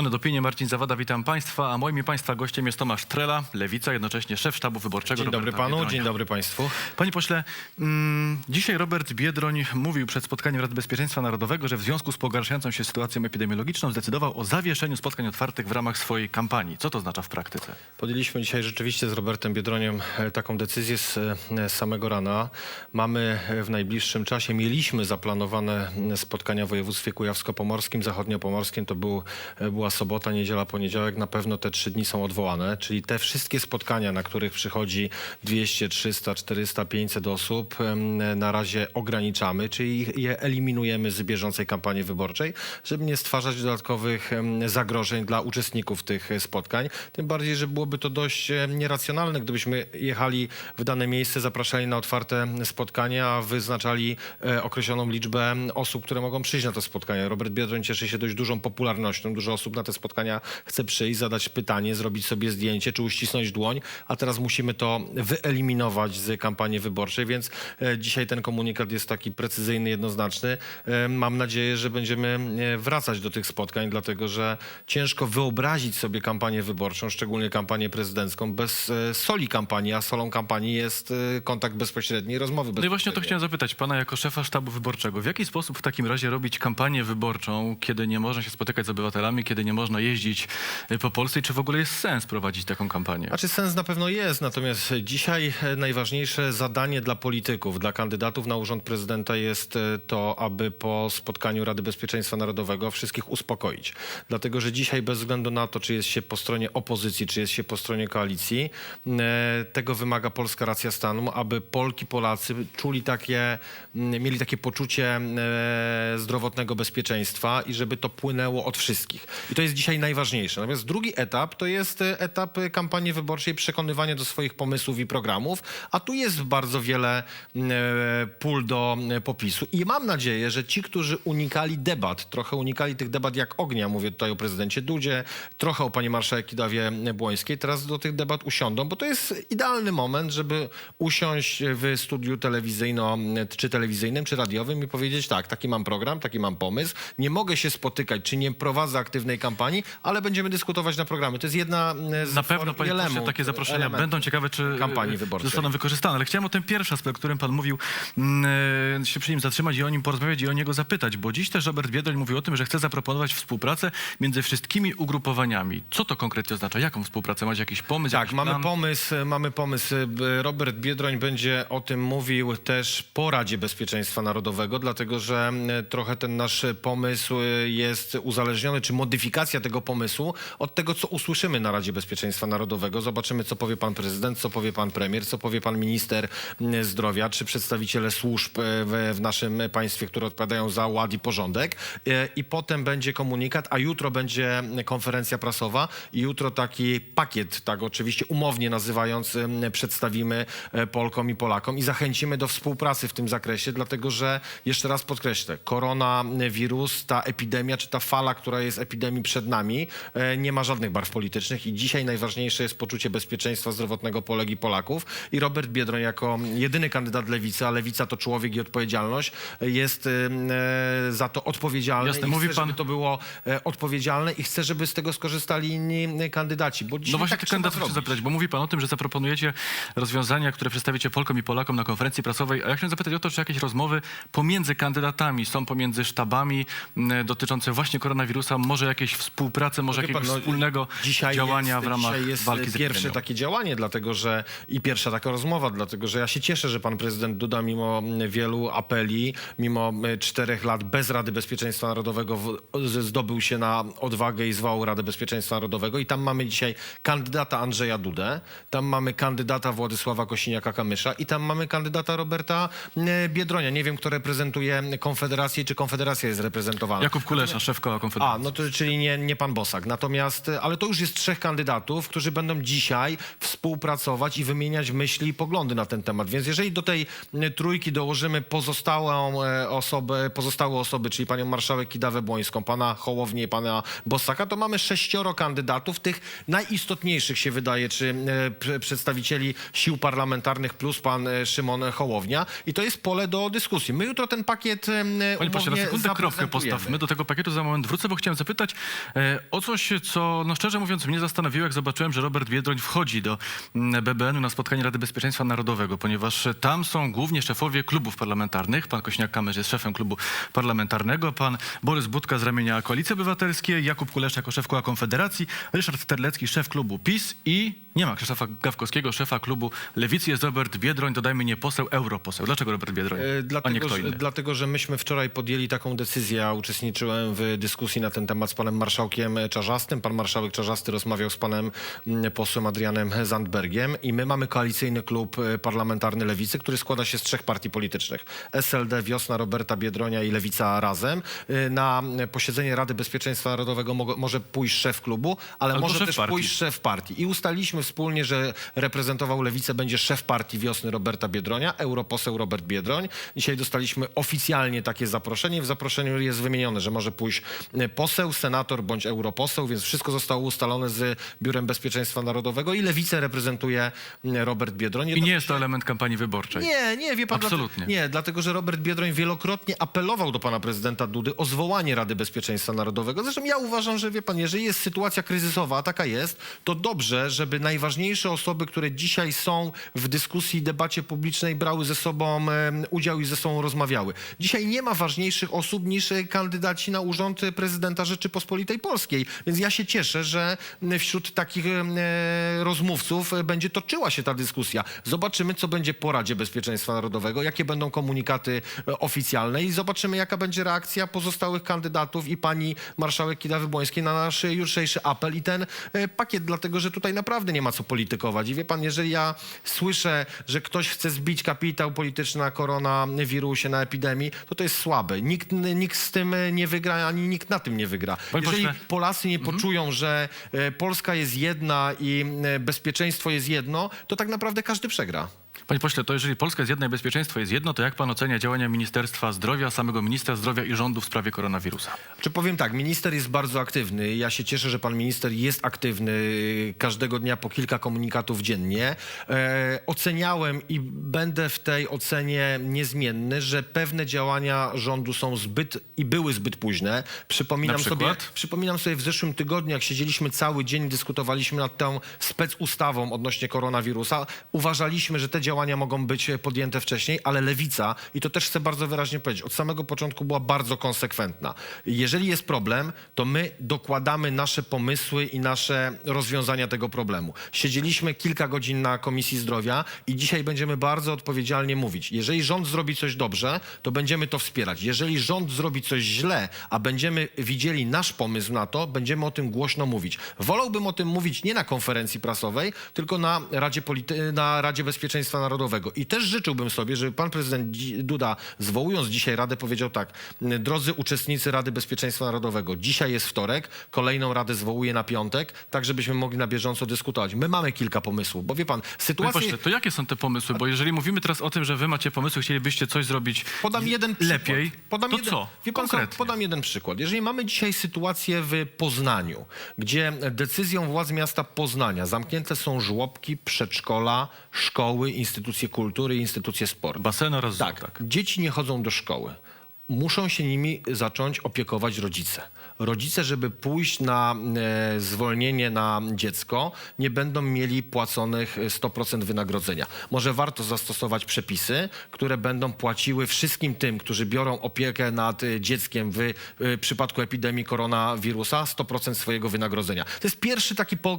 One dopinie Marcin Zawada, witam Państwa, a moim i Państwa gościem jest Tomasz Trela, Lewica, jednocześnie szef sztabu wyborczego. Dzień dobry Roberta panu, Biedronia. dzień dobry państwu. Panie pośle, mm, dzisiaj Robert Biedroń mówił przed spotkaniem Rady Bezpieczeństwa Narodowego, że w związku z pogarszającą się sytuacją epidemiologiczną zdecydował o zawieszeniu spotkań otwartych w ramach swojej kampanii. Co to oznacza w praktyce? Podjęliśmy dzisiaj rzeczywiście z Robertem Biedroniem e, taką decyzję z, e, z samego rana. Mamy e, w najbliższym czasie, mieliśmy zaplanowane spotkania w województwie kujawsko-pomorskim, zachodnio-pomorskim. To był, e, sobota, niedziela, poniedziałek. Na pewno te trzy dni są odwołane, czyli te wszystkie spotkania, na których przychodzi 200, 300, 400, 500 osób, na razie ograniczamy, czyli je eliminujemy z bieżącej kampanii wyborczej, żeby nie stwarzać dodatkowych zagrożeń dla uczestników tych spotkań. Tym bardziej, że byłoby to dość nieracjonalne, gdybyśmy jechali w dane miejsce, zapraszali na otwarte spotkania, a wyznaczali e, określoną liczbę osób, które mogą przyjść na to spotkanie. Robert Biedroń cieszy się dość dużą popularnością. Dużo osób na te spotkania chce przyjść, zadać pytanie, zrobić sobie zdjęcie czy uścisnąć dłoń, a teraz musimy to wyeliminować z kampanii wyborczej, więc e, dzisiaj ten komunikat jest taki precyzyjny, jednoznaczny. E, Mam nadzieję, że będziemy e, wracać do tych spotkań, dlatego że ciężko wyobrazić sobie kampanię wyborczą, szczególnie kampanię prezydencką, bez soli kampanii, a solą kampanii jest kontakt bezpośredni i rozmowy No i bezpośrednie. właśnie o to chciałem zapytać pana jako szefa sztabu wyborczego. W jaki sposób w takim razie robić kampanię wyborczą, kiedy nie można się spotykać z obywatelami, kiedy nie można jeździć y, po Polsce i czy w ogóle jest sens prowadzić taką kampanię? Znaczy sens na pewno jest, natomiast dzisiaj e, najważniejsze zadanie dla polityków, dla kandydatów na urząd prezydenta jest e, to, aby po spotkaniu Rady Bezpieczeństwa Narodowego wszystkich uspokoić. Dlatego, że dzisiaj bez względu na to, czy jest się po stronie opozycji, czy jest się po stronie koalicji, e, tego wymaga polska racja stanu, aby Polki, Polacy czuli takie, mieli takie poczucie e, zdrowotnego bezpieczeństwa i żeby to płynęło od wszystkich. I to jest dzisiaj najważniejsze. Natomiast drugi etap to jest e, etap e, kampanii wyborczej, przekonywania do swoich pomysłów i programów, a tu jest bardzo wiele m, e, pól do popisu. I mam nadzieję, że ci, którzy unikali debat, trochę unikali tych debat jak ognia, mówię tutaj o prezydencie Dudzie, trochę o pani marszałek Kidawie Błońskiej, teraz do tych debat usiądą, bo to jest idealny moment, żeby usiąść w studiu telewizyjno, czy telewizyjnym, czy radiowym i powiedzieć tak, taki mam program, taki mam pomysł, nie mogę się spotykać, czy nie prowadzę aktywnej kampanii, ale będziemy dyskutować na programy. To jest jedna e, z Na pewno, panie pośle, takie zaproszenia będą ciekawe, czy kampanii e, wyborczej. zostaną wykorzystane. Ale chciałem o ten pierwszy aspekt, o którym pan mówił, mm, e, się przy nim zatrzymać i o nim porozmawiać i o niego zapytać, bo dziś też Robert Biedroń mówił o tym, że chce zaproponować współpracę między wszystkimi ugrupowaniami. Co to konkretnie oznacza? Jaką współpracę? Macie jakiś pomysł? Tak, jakiś mamy plan? pomysł, mamy pomysł. Robert Biedroń będzie o tym mówił też po Radzie Bezpieczeństwa Narodowego, dlatego że e, trochę ten nasz pomysł jest uzależniony, czy modyfikacja tego pomysłu od tego, co usłyszymy na Radzie Bezpieczeństwa Narodowego. Zobaczymy, co powie pan prezydent, co powie pan premier, co powie pan minister m, zdrowia, czy przedstawiciele służb e, w, w naszym państwie, które odpowiadają za ład i porządek. E, I potem będzie komunikat, a jutro będzie konferencja prasowa i jutro taki pakiet, tak oczywiście umownie nazywając, przedstawimy e, Polkom i Polakom i zachęcimy do współpracy w tym zakresie, dlatego że jeszcze raz podkreślę, koronawirus, ta epidemia, czy ta fala, która jest epidemii przed nami, e, nie ma żadnych barw politycznych i dzisiaj najważniejsze jest poczucie bezpieczeństwa zdrowotnego Polek i Polaków. I Robert Biedroń jako jedyny kandydat Lewicy, a Lewica to człowiek i odpowiedzialność, jest em, e, za to odpowiedzialny Jasne, i mówi chce, pan- żeby to było e, odpowiedzialne i chcę, żeby z tego skorzystali inni e, kandydaci, No właśnie tak kandydatów chcę zapytać, bo mówi pan o tym, że zaproponujecie rozwiązania, które przedstawicie Polkom i Polakom na konferencji prasowej, a ja chciałem zapytać o to, czy jakieś rozmowy pomiędzy kandydatami są pomiędzy sztabami dotyczące właśnie koronawirusa, może jakieś współpracy, może jakiegoś pan, no, wspólnego działania jest, w ramach dzisiaj jest walki z pierwsze epidemią. takie działanie, dlatego że i pierwsza taka rozmowa, dlatego że ja się cieszę, że pan prezydent Duda mimo mm, wielu apeli, mimo mm, czterech lat bez Rady Bezpieczeństwa Narodowego w, zdobył się na odwagę i zwołał Radę Bezpieczeństwa Narodowego i tam mamy dzisiaj kandydata Andrzeja Dudę, tam mamy kandydata Władysława Kosiniaka-Kamysza i tam mamy kandydata Roberta mm, Biedronia. Nie wiem, kto reprezentuje Konfederację, czy Konfederacja jest reprezentowana. Jakub Kulesza, szef koła Konfederacji. A, no to czyli nie, nie pan Bosak. Natomiast, e, ale to już jest trzech kandydatów, którzy będą dzisiaj współpracować i wymieniać myśli i poglądy na ten temat. Więc jeżeli do tej e, trójki dołożymy pozostałą e, osobę, pozostałe osoby, czyli panią marszałek Kidawę Błońską, pana Hołownię i pana Bosaka, to mamy sześcioro kandydatów, tych najistotniejszych się wydaje, czy przedstawicieli sił parlamentarnych plus pan Szymon Hołownia. I to jest pole do dyskusji. My jutro ten pakiet Panie pośle, na sekundę kropkę postawmy. Do tego pakietu za moment wrócę, bo chciałem zapytać, o coś, co no szczerze mówiąc mnie zastanowiło, jak zobaczyłem, że Robert Biedroń wchodzi do mm, BBN-u na spotkanie Rady Bezpieczeństwa Narodowego, ponieważ tam są głównie szefowie klubów parlamentarnych. Pan Kośniak-Kamysz jest szefem klubu parlamentarnego, pan Borys Budka z ramienia Koalicji Obywatelskiej, Jakub Kulesz jako szef koła Konfederacji, Ryszard Terlecki, szef klubu PiS i nie ma Krzysztofa Gawkowskiego, szefa klubu Lewicy, jest Robert Biedroń, dodajmy nie poseł, europoseł. Dlaczego Robert Biedroń, E, a nie Dlatego, kto że, inny? dlatego, że myśmy wczoraj podjęli taką decyzję. Ja uczestniczyłem w dyskusji na ten temat z panem marszałkiem Czarzastym. Pan marszałek Czarzasty rozmawiał z panem mm, posłem Adrianem Zandbergiem i my mamy koalicyjny klub e, parlamentarny Lewicy, który składa się z trzech partii politycznych. SLD, Wiosna Roberta Biedronia i Lewica razem. E, Na posiedzenie Rady Bezpieczeństwa Narodowego mo- może pójść szef klubu, ale Albo może szef też partii. pójść szef partii. I ustaliliśmy wspólnie, że reprezentował Lewicę będzie szef partii Wiosny Roberta Biedronia, europoseł Robert Biedroń. Dzisiaj dostaliśmy oficjalnie takie zaproszenie. W zaproszeniu jest wymienione, że może pójść e, poseł, senator bądź europoseł, więc wszystko zostało ustalone z Biurem Bezpieczeństwa Narodowego i Lewicę reprezentuje m, Robert Biedroń. I nie jest to element kampanii wyborczej. Nie, nie, wie pan. Absolutnie. Dlate, nie, dlatego, że Robert Biedroń wielokrotnie apelował do pana prezydenta Dudy o zwołanie Rady Bezpieczeństwa Narodowego. Zresztą ja uważam, że wie pan, jeżeli jest sytuacja kryzysowa, a taka jest, to dobrze, żeby najważniejsze osoby, które dzisiaj są w dyskusji, debacie publicznej, brały ze sobą udział i ze sobą rozmawiały. Dzisiaj nie ma ważniejszych osób niż kandydaci na urząd prezydenta Rzeczypospolitej Polskiej. Więc ja się cieszę, że wśród takich e, rozmówców będzie toczyła się ta dyskusja. Zobaczymy, co będzie po Radzie Bezpieczeństwa Narodowego, jakie będą komunikaty e, oficjalne i zobaczymy, jaka będzie reakcja pozostałych kandydatów i pani marszałek Kidawy-Błońskiej na nasz jutrzejszy apel i ten e, pakiet, dlatego, że tutaj naprawdę nie ma co politykować. I wie pan, jeżeli ja słyszę, że ktoś chce zbić kapitał polityczny na koronawirusie, na epidemii, to to jest słabe. Nikt, nikt z tym nie wygra, ani nikt na tym nie wygra. Jeżeli pośle. Polacy nie poczują, że e, Polska jest jedna i e, bezpieczeństwo jest jedno, to tak naprawdę każdy przegra. Panie pośle, to jeżeli Polska jest jedna i bezpieczeństwo jest jedno, to jak pan ocenia działania Ministerstwa Zdrowia, samego ministra zdrowia i rządu w sprawie koronawirusa? Czy powiem tak, minister jest bardzo aktywny. Ja się cieszę, że pan minister jest aktywny każdego dnia po kilka komunikatów dziennie. E, oceniałem i będę w tej ocenie niezmienny, że pewne działania rządu są zbyt i były zbyt późne. Przypominam Na sobie, przykład? przypominam sobie w zeszłym tygodniu, jak siedzieliśmy cały dzień, dyskutowaliśmy nad tą specustawą odnośnie koronawirusa. Uważaliśmy, że te działania mogą być podjęte wcześniej, ale lewica, i to też chcę bardzo wyraźnie powiedzieć, od samego początku była bardzo konsekwentna. Jeżeli jest problem, to my dokładamy nasze pomysły i nasze rozwiązania tego problemu. Siedzieliśmy kilka godzin na Komisji Zdrowia i dzisiaj będziemy bardzo odpowiedzialnie mówić. Jeżeli rząd zrobi coś dobrze, to będziemy to wspierać. Jeżeli rząd zrobi coś źle, a będziemy widzieli nasz pomysł na to, będziemy o tym głośno mówić. Wolałbym o tym mówić nie na konferencji prasowej, tylko na Radzie, Polity- na Radzie Bezpieczeństwa Narodowego. I też życzyłbym sobie, żeby pan prezydent Duda, zwołując dzisiaj Radę, powiedział tak. Drodzy uczestnicy Rady Bezpieczeństwa Narodowego, dzisiaj jest wtorek, kolejną Radę zwołuję na piątek, tak żebyśmy mogli na bieżąco dyskutować. My mamy kilka pomysłów, bo wie pan, sytuacja... pośle, to jakie są te pomysły? Bo jeżeli mówimy teraz o tym, że wy macie pomysły, chcielibyście coś zrobić Podam jeden przykład. lepiej, Podam to jeden, co? Wie pan? Konkretnie. Podam jeden przykład. Jeżeli mamy dzisiaj sytuację w Poznaniu, gdzie decyzją władz miasta Poznania zamknięte są żłobki, przedszkola, szkoły, instytucje kultury, instytucje sportu. Basen oraz Tak, tak. dzieci nie chodzą do szkoły. Muszą się nimi zacząć opiekować rodzice. Rodzice, żeby pójść na e, zwolnienie na dziecko, nie będą mieli płaconych e, 100% wynagrodzenia. Może warto zastosować przepisy, które będą płaciły wszystkim tym, którzy biorą opiekę nad e, dzieckiem w e, przypadku epidemii koronawirusa 100% swojego wynagrodzenia. To jest pierwszy taki po,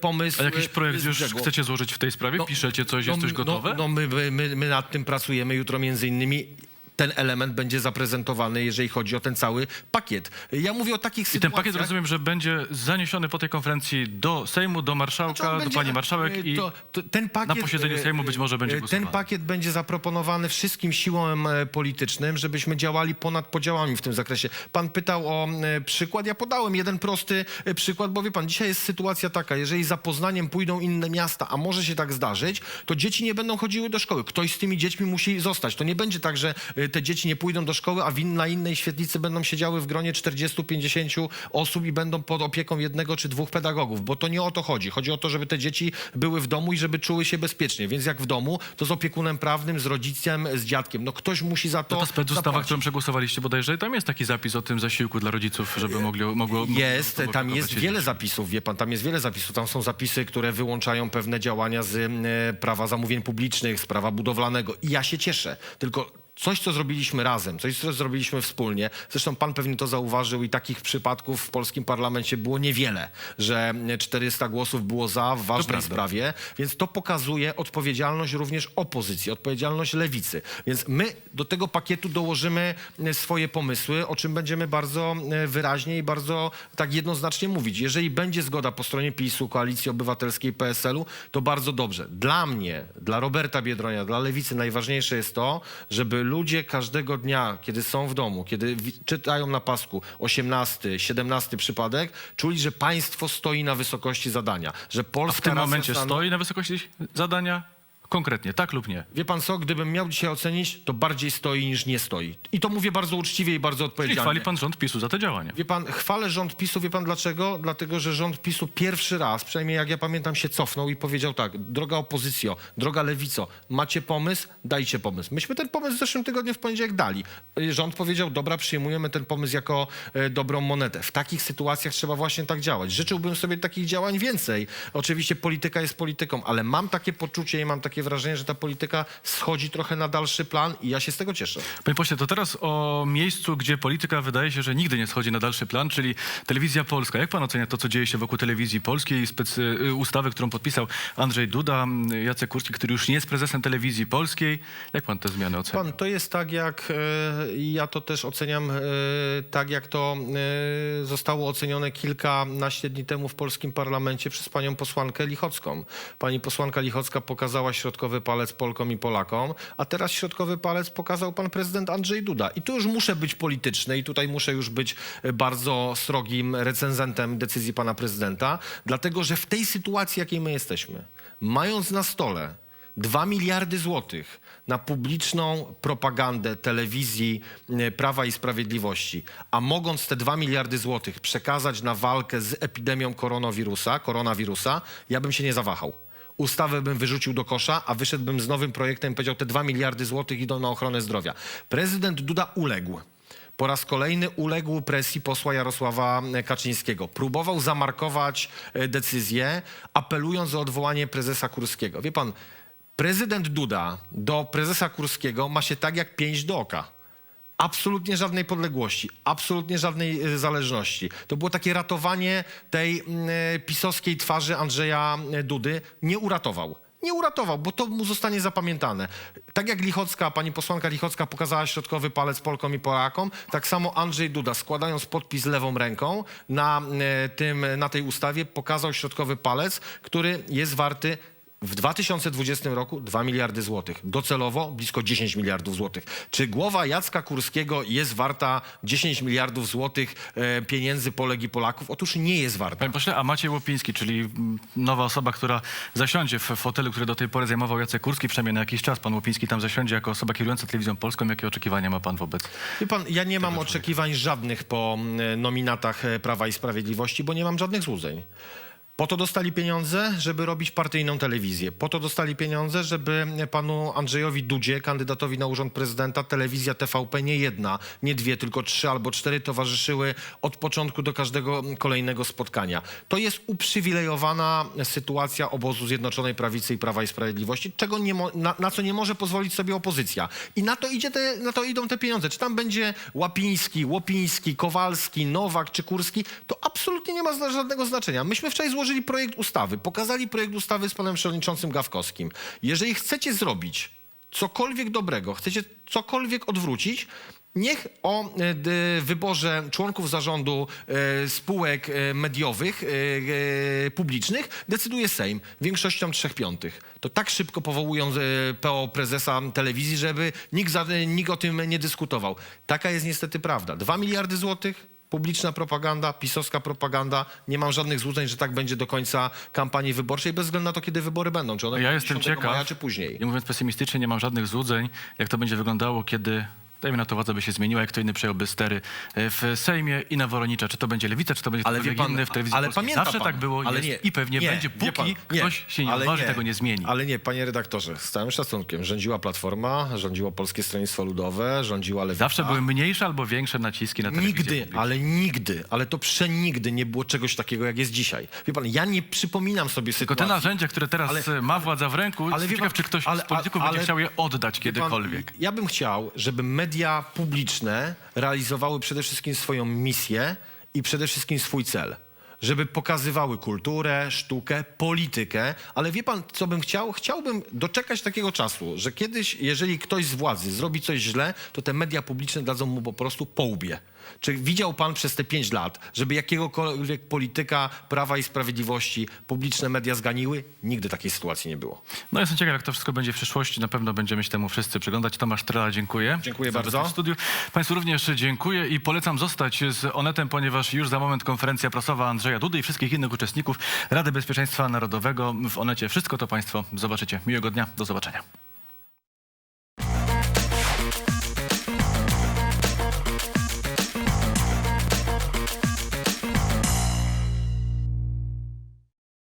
pomysł. A jakiś projekt już chcecie złożyć w tej sprawie? Piszecie coś, jest No, coś gotowe? No, no my, my- my, my nad tym pracujemy. Jutro między innymi ten element będzie zaprezentowany, jeżeli chodzi o ten cały pakiet. Ja mówię o takich I ten sytuacjach... pakiet rozumiem, że będzie zaniesiony po tej konferencji do Sejmu, do marszałka, Znaczy do pani marszałek e, i to, to, ten pakiet, na posiedzeniu e, Sejmu być może będzie e, głosowany. Ten pakiet będzie zaproponowany wszystkim siłom e, politycznym, żebyśmy działali ponad podziałami w tym zakresie. Pan pytał o e, przykład. Ja podałem jeden prosty e, przykład, bo wie pan, dzisiaj jest sytuacja taka, jeżeli za Poznaniem pójdą inne miasta, a może się tak zdarzyć, to dzieci nie będą chodziły do szkoły. Ktoś z tymi dziećmi musi zostać. To nie będzie tak, że e, te dzieci nie pójdą do szkoły, a w na innej świetlicy będą siedziały w gronie 40-50 osób i będą pod opieką jednego czy dwóch pedagogów, bo to nie o to chodzi. Chodzi o to, żeby te dzieci były w domu i żeby czuły się bezpiecznie. Więc jak w domu, to z opiekunem prawnym, z rodzicem, z dziadkiem. No ktoś musi za to To ta specustawa, którą przegłosowaliście bodajże, tam jest taki zapis o tym zasiłku dla rodziców, żeby mogli, mogło... Jest, mogło tam jest wiele dziećmi. zapisów, wie pan, tam jest wiele zapisów. Tam są zapisy, które wyłączają pewne działania z e, prawa zamówień publicznych, z prawa budowlanego. I ja się cieszę. Tylko coś, co zrobiliśmy razem, coś, co zrobiliśmy wspólnie. Zresztą pan pewnie to zauważył i takich przypadków w polskim parlamencie było niewiele, że 400 głosów było za w ważnej sprawie. Więc to pokazuje odpowiedzialność również opozycji, odpowiedzialność lewicy. Więc my do tego pakietu dołożymy swoje pomysły, o czym będziemy bardzo wyraźnie i bardzo tak jednoznacznie mówić. Jeżeli będzie zgoda po stronie PiSu, Koalicji Obywatelskiej, PSL-u, to bardzo dobrze. Dla mnie, dla Roberta Biedronia, dla lewicy najważniejsze jest to, żeby ludzie każdego dnia, kiedy są w domu, kiedy czytają na pasku 18, 17 przypadek, czuli, że państwo stoi na wysokości zadania, że A Polska w tym momencie stanu- stoi na wysokości zadania? Konkretnie, tak lub nie? Wie pan co, gdybym miał dzisiaj ocenić, to bardziej stoi niż nie stoi. I to mówię bardzo uczciwie i bardzo Czyli odpowiedzialnie. chwali pan rząd PiSu za te działania. Wie pan, chwalę rząd PiSu, wie pan dlaczego? Dlatego, że rząd PiSu pierwszy raz, przynajmniej jak ja pamiętam, się cofnął i powiedział tak, droga opozycjo, droga lewico, macie pomysł, dajcie pomysł. Myśmy ten pomysł w zeszłym tygodniu w poniedziałek dali. Y, Rząd powiedział, dobra, przyjmujemy ten pomysł jako e, dobrą monetę. W takich sytuacjach trzeba właśnie tak działać. Życzyłbym sobie takich działań więcej. Oczywiście polityka jest polityką, ale mam takie poczucie i mam takie wrażenie, że ta polityka schodzi trochę na dalszy plan i ja się z tego cieszę. Panie pośle, to teraz o miejscu, gdzie polityka wydaje się, że nigdy nie schodzi na dalszy plan, czyli telewizja polska. Jak pan ocenia to, co dzieje się wokół telewizji polskiej, specy, y, ustawy, którą podpisał Andrzej Duda, Jacek Kurski, który już nie jest prezesem telewizji polskiej? Jak pan te zmiany ocenia? Pan, to jest tak, jak e, ja to też oceniam, e, tak jak to e, zostało ocenione kilkanaście dni temu w polskim parlamencie przez panią posłankę Lichocką. Pani posłanka Lichocka pokazała środkowy palec Polkom i Polakom, a teraz środkowy palec pokazał pan prezydent Andrzej Duda. I tu już muszę być polityczny i tutaj muszę już być e, bardzo srogim recenzentem decyzji pana prezydenta, dlatego że w tej sytuacji, jakiej my jesteśmy, mając na stole 2 miliardy złotych na publiczną propagandę telewizji e, Prawa i Sprawiedliwości, a mogąc te 2 miliardy złotych przekazać na walkę z epidemią koronawirusa, koronawirusa, ja bym się nie zawahał. Ustawę bym wyrzucił do kosza, a wyszedłbym z nowym projektem i powiedział, te 2 miliardy złotych idą na ochronę zdrowia. Prezydent Duda uległ. Po raz kolejny uległ presji posła Jarosława Kaczyńskiego. Próbował zamarkować e, decyzję, apelując o odwołanie prezesa Kurskiego. Wie pan, prezydent Duda do prezesa Kurskiego ma się tak jak pięść do oka. Absolutnie żadnej podległości, absolutnie żadnej e, zależności. To było takie ratowanie tej mm, e, pisowskiej twarzy Andrzeja e, Dudy. Nie uratował. Nie uratował, bo to mu zostanie zapamiętane. Tak jak Lichocka, pani posłanka Lichocka pokazała środkowy palec Polkom i Polakom, tak samo Andrzej Duda, składając podpis lewą ręką na, tym, na tej ustawie, pokazał środkowy palec, który jest warty w 2020 roku 2 miliardy złotych. Docelowo blisko 10 miliardów złotych. Czy głowa Jacka Kurskiego jest warta 10 miliardów złotych e, pieniędzy Polek i Polaków? Otóż nie jest warta. Panie pośle, a Maciej Łopiński, czyli nowa osoba, która zasiądzie w fotelu, który do tej pory zajmował Jacek Kurski, przynajmniej na jakiś czas pan Łopiński tam zasiądzie jako osoba kierująca telewizją polską. Jakie oczekiwania ma pan wobec? Wie pan, ja nie mam oczekiwań żadnych po nominatach e, Prawa i Sprawiedliwości, bo nie mam żadnych złudzeń. Po to dostali pieniądze, żeby robić partyjną telewizję. Po to dostali pieniądze, żeby panu Andrzejowi Dudzie, kandydatowi na urząd prezydenta, telewizja TVP nie jedna, nie dwie, tylko trzy albo cztery towarzyszyły od początku do każdego kolejnego spotkania. To jest uprzywilejowana sytuacja obozu Zjednoczonej Prawicy i Prawa i Sprawiedliwości, czego nie na, na co nie może pozwolić sobie opozycja. I na to, idzie te, na to idą te pieniądze. Czy tam będzie Łapiński, Łopiński, Kowalski, Nowak czy Kurski, to absolutnie nie ma żadnego znaczenia. Myśmy wczoraj złożyli projekt ustawy, pokazali projekt ustawy z panem przewodniczącym Gawkowskim. Jeżeli chcecie zrobić cokolwiek dobrego, chcecie cokolwiek odwrócić, Niech o e, wyborze członków zarządu e, spółek e, mediowych, publicznych decyduje Sejm większością trzech piątych. To tak szybko powołują PO prezesa telewizji, żeby nikt, nikt o tym nie dyskutował. Taka jest niestety prawda. Dwa miliardy złotych, publiczna propaganda, pisowska propaganda. Nie mam żadnych złudzeń, że tak będzie do końca kampanii wyborczej, bez względu na to, kiedy wybory będą. Czy one Ja będą jestem 10 ciekaw, maja, czy później. nie mówiąc pesymistycznie, nie mam żadnych złudzeń, jak to będzie wyglądało, kiedy Dajmy na to, władza by się zmieniła, jak kto inny przejąłby stery e, w Sejmie i na Woronicza. Czy to będzie Lewica, czy to będzie Ale pan, inny w telewizji ale pamięta Zawsze pan, tak było ale jest nie, i pewnie nie, będzie, póki pan, nie, ktoś się nie odważy, tego nie zmieni. Ale nie, panie redaktorze, z całym szacunkiem, rządziła Platforma, rządziło Polskie Stronnictwo Ludowe, rządziła Lewica. Zawsze były mniejsze albo większe naciski na telewizję Nigdy, publiczną. ale nigdy, ale to przenigdy nie było czegoś takiego, jak jest dzisiaj. Wie pan, ja nie przypominam sobie Tylko sytuacji... te narzędzia, które teraz Ale- e, ma władza w ręku, ale ciekaw, pan- czy ktoś ale- z polityków ale- będzie chciał je oddać Wie pan, kiedykolwiek. ja bym chciał, żeby media publiczne realizowały przede wszystkim swoją misję i przede wszystkim swój cel. Żeby pokazywały kulturę, sztukę, politykę, ale wie pan, co bym chciał? Chciałbym doczekać takiego czasu, że kiedyś, jeżeli ktoś z władzy zrobi coś źle, to te media publiczne dadzą mu po prostu po łbie. Czy widział pan przez te pięć lat, żeby jakiegokolwiek polityka Prawa i Sprawiedliwości publiczne media zganiły? Nigdy takiej sytuacji nie było. No jestem ciekaw, jak to wszystko będzie w przyszłości. Na pewno będziemy się temu wszyscy przyglądać. Tomasz Trela, dziękuję. Dziękuję bardzo. W studiu. Państwu również dziękuję i polecam zostać z Onetem, ponieważ już za moment konferencja prasowa Andrzeja Dudy i wszystkich innych uczestników Rady Bezpieczeństwa Narodowego w Onecie. Wszystko to Państwo zobaczycie. Miłego dnia, do zobaczenia.